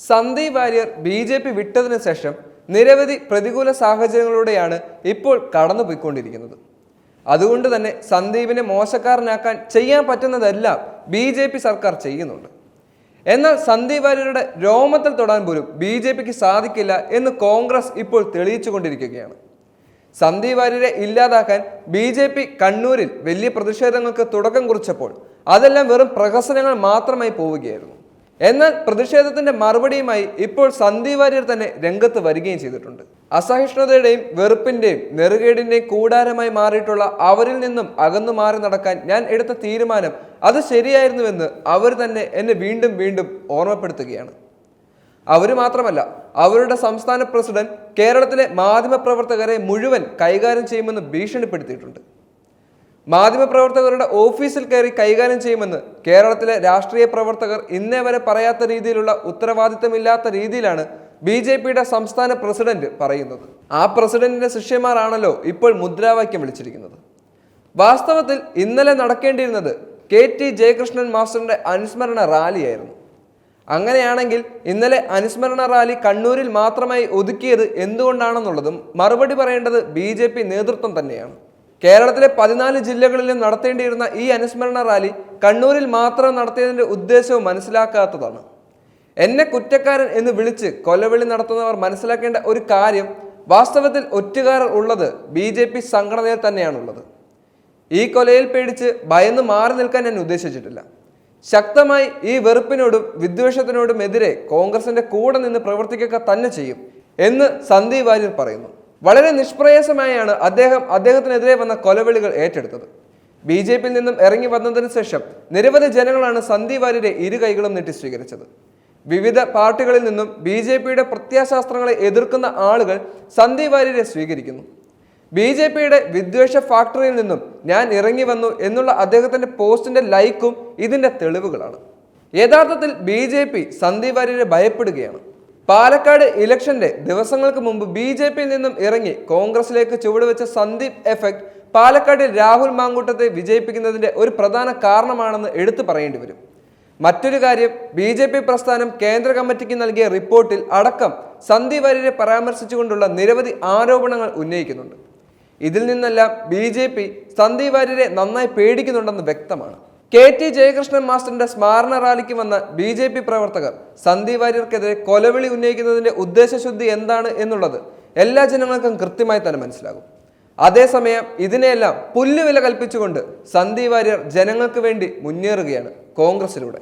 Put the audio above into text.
Sandeep Warrier B J P വിട്ടതിനു ശേഷം നിരവധി പ്രതികൂല സാഹചര്യങ്ങളിലൂടെയാണ് ഇപ്പോൾ കടന്നുപോയിക്കൊണ്ടിരിക്കുന്നത്. അതുകൊണ്ട് തന്നെ സന്ദീപിനെ മോശക്കാരനാക്കാൻ ചെയ്യാൻ പറ്റുന്നതെല്ലാം ബി ജെ പി സർക്കാർ ചെയ്യുന്നുണ്ട്. എന്നാൽ സന്ദീപ് വാര്യരുടെ രോമത്തിൽ തൊടാൻ പോലും ബി ജെ പിക്ക് സാധിക്കില്ല എന്ന് കോൺഗ്രസ് ഇപ്പോൾ തെളിയിച്ചുകൊണ്ടിരിക്കുകയാണ്. സന്ദീപ് വാര്യരെ ഇല്ലാതാക്കാൻ ബി ജെ പി കണ്ണൂരിൽ വലിയ പ്രതിഷേധങ്ങൾക്ക് തുടക്കം കുറിച്ചപ്പോൾ അതെല്ലാം വെറും പ്രഹസനങ്ങൾ മാത്രമായി പോവുകയായിരുന്നു. എന്നാൽ പ്രതിഷേധത്തിന്റെ മറുപടിയുമായി ഇപ്പോൾ സന്ദീപ് വാര്യർ തന്നെ രംഗത്ത് വരികയും ചെയ്തിട്ടുണ്ട്. അസഹിഷ്ണുതയുടെയും വെറുപ്പിന്റെയും നെറുകേടിന്റെയും കൂടാരമായി മാറിയിട്ടുള്ള അവരിൽ നിന്നും അകന്നു മാറി നടക്കാൻ ഞാൻ എടുത്ത തീരുമാനം അത് ശരിയായിരുന്നുവെന്ന് അവർ തന്നെ എന്നെ വീണ്ടും വീണ്ടും ഓർമ്മപ്പെടുത്തുകയാണ്. അവർ മാത്രമല്ല അവരുടെ സംസ്ഥാന പ്രസിഡന്റ് കേരളത്തിലെ മാധ്യമപ്രവർത്തകരെ മുഴുവൻ കൈകാര്യം ചെയ്യുമെന്ന് ഭീഷണിപ്പെടുത്തിയിട്ടുണ്ട്. മാധ്യമപ്രവർത്തകരുടെ ഓഫീസിൽ കയറി കൈകാര്യം ചെയ്യുമെന്ന് കേരളത്തിലെ രാഷ്ട്രീയ പ്രവർത്തകർ ഇന്നേ വരെ പറയാത്ത രീതിയിലുള്ള ഉത്തരവാദിത്തമില്ലാത്ത രീതിയിലാണ് ബി ജെ പിയുടെ സംസ്ഥാന പ്രസിഡന്റ് പറയുന്നത്. ആ പ്രസിഡന്റിന്റെ ശിഷ്യന്മാരാണല്ലോ ഇപ്പോൾ മുദ്രാവാക്യം വിളിച്ചിരിക്കുന്നത്. വാസ്തവത്തിൽ ഇന്നലെ നടക്കേണ്ടിയിരുന്നത് കെ ടി ജയകൃഷ്ണൻ മാസ്റ്ററിന്റെ അനുസ്മരണ റാലിയായിരുന്നു. അങ്ങനെയാണെങ്കിൽ ഇന്നലെ അനുസ്മരണ റാലി കണ്ണൂരിൽ മാത്രമായി ഒതുക്കിയത് എന്തുകൊണ്ടാണെന്നുള്ളതും മറുപടി പറയേണ്ടത് ബി നേതൃത്വം തന്നെയാണ്. കേരളത്തിലെ പതിനാല് ജില്ലകളിലും നടത്തേണ്ടിയിരുന്ന ഈ അനുസ്മരണ റാലി കണ്ണൂരിൽ മാത്രം നടത്തിയതിന്റെ ഉദ്ദേശവും മനസ്സിലാക്കാത്തതാണ്. എന്നെ കുറ്റക്കാരൻ എന്ന് വിളിച്ച് കൊലവിളി നടത്തുന്നവർ മനസ്സിലാക്കേണ്ട ഒരു കാര്യം വാസ്തവത്തിൽ ഒറ്റുകാരർ ഉള്ളത് ബി ജെ പി സംഘടനയിൽ തന്നെയാണുള്ളത്. ഈ കൊലയിൽ പേടിച്ച് ഭയന്ന് മാറി നിൽക്കാൻ ഞാൻ ഉദ്ദേശിച്ചിട്ടില്ല. ശക്തമായി ഈ വെറുപ്പിനോടും വിദ്വേഷത്തിനോടും എതിരെ കോൺഗ്രസിന്റെ കൂടെ നിന്ന് പ്രവർത്തിക്കുക തന്നെ ചെയ്യും എന്ന് സന്ദീപ് വാര്യർ പറയുന്നു. വളരെ നിഷ്പ്രയാസമായാണ് അദ്ദേഹം അദ്ദേഹത്തിനെതിരെ വന്ന കൊലവിളികൾ ഏറ്റെടുത്തത്. ബി ജെ പിയിൽ നിന്നും ഇറങ്ങി വന്നതിന് ശേഷം നിരവധി ജനങ്ങളാണ് സന്ദീപ് വാര്യരെ ഇരു കൈകളും നീട്ടി സ്വീകരിച്ചത്. വിവിധ പാർട്ടികളിൽ നിന്നും ബി ജെ പിയുടെ പ്രത്യാശാസ്ത്രങ്ങളെ എതിർക്കുന്ന ആളുകൾ സന്ദീപ് വാര്യരെ സ്വീകരിക്കുന്നു. ബി ജെ പിയുടെ വിദ്വേഷ ഫാക്ടറിയിൽ നിന്നും ഞാൻ ഇറങ്ങി വന്നു എന്നുള്ള അദ്ദേഹത്തിന്റെ പോസ്റ്റിന്റെ ലൈക്കും ഇതിന്റെ തെളിവുകളാണ്. യഥാർത്ഥത്തിൽ ബി ജെ പി സന്ദീപ് വാര്യരെ ഭയപ്പെടുകയാണ്. പാലക്കാട് ഇലക്ഷന്റെ ദിവസങ്ങൾക്ക് മുമ്പ് ബി ജെ പിയിൽ നിന്നും ഇറങ്ങി കോൺഗ്രസിലേക്ക് ചുവടുവെച്ച സന്ദീപ് എഫക്ട് പാലക്കാടിൽ രാഹുൽ മാങ്കൂട്ടത്തെ വിജയിപ്പിക്കുന്നതിന്റെ ഒരു പ്രധാന കാരണമാണെന്ന് എടുത്തു പറയേണ്ടി വരും. മറ്റൊരു കാര്യം ബി ജെ പി പ്രസ്ഥാനം കേന്ദ്ര കമ്മിറ്റിക്ക് നൽകിയ റിപ്പോർട്ടിൽ അടക്കം സന്ദീപ് വാര്യരെ പരാമർശിച്ചുകൊണ്ടുള്ള നിരവധി ആരോപണങ്ങൾ ഉന്നയിക്കുന്നുണ്ട്. ഇതിൽ നിന്നെല്ലാം ബി ജെ പി സന്ദീപ് വാര്യരെ നന്നായി പേടിക്കുന്നുണ്ടെന്ന് വ്യക്തമാണ്. കെ ടി ജയകൃഷ്ണൻ മാസ്റ്ററിന്റെ സ്മാരണ റാലിക്ക് വന്ന ബി ജെ പി പ്രവർത്തകർ സന്ദീപ് വാര്യർക്കെതിരെ കൊലവിളി ഉന്നയിക്കുന്നതിന്റെ ഉദ്ദേശശുദ്ധി എന്താണ് എന്നുള്ളത് എല്ലാ ജനങ്ങൾക്കും കൃത്യമായി തന്നെ മനസ്സിലാകും. അതേസമയം ഇതിനെയെല്ലാം പുല്ലുവില കൽപ്പിച്ചുകൊണ്ട് സന്ദീപ് വാര്യർ ജനങ്ങൾക്ക് വേണ്ടി മുന്നേറുകയാണ് കോൺഗ്രസിലൂടെ.